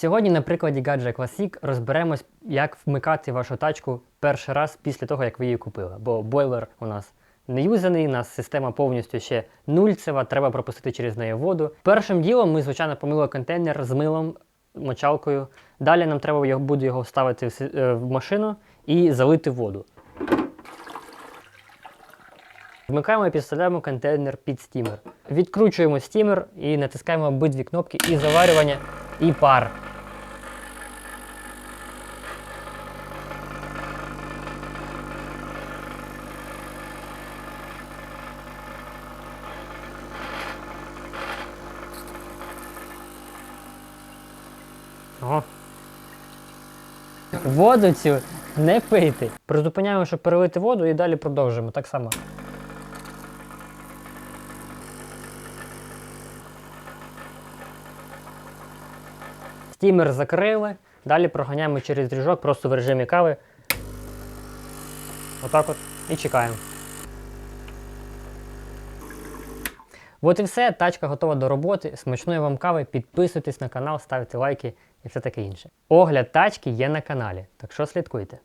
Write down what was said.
Сьогодні на прикладі Gadget Classic розберемось, як вмикати вашу тачку перший раз після того, як ви її купили. Бо бойлер у нас не юзаний, у нас система повністю ще нульцева, треба пропустити через неї воду. Першим ділом ми, звичайно, помили контейнер з милом, мочалкою. Далі нам треба буде його вставити е, в машину і залити воду. Вмикаємо і підставляємо контейнер під стімер. Відкручуємо стімер і натискаємо обидві кнопки і заварювання, і пар. Ого. Воду цю не пийте. Призупиняємо, щоб перелити воду і далі продовжуємо так само. Стімер закрили. Далі проганяємо через ріжок просто в режимі кави. Отак от. І чекаємо. От і все. Тачка готова до роботи. Смачної вам кави. Підписуйтесь на канал, ставте лайки і все таке інше. Огляд тачки є на каналі, так що слідкуйте.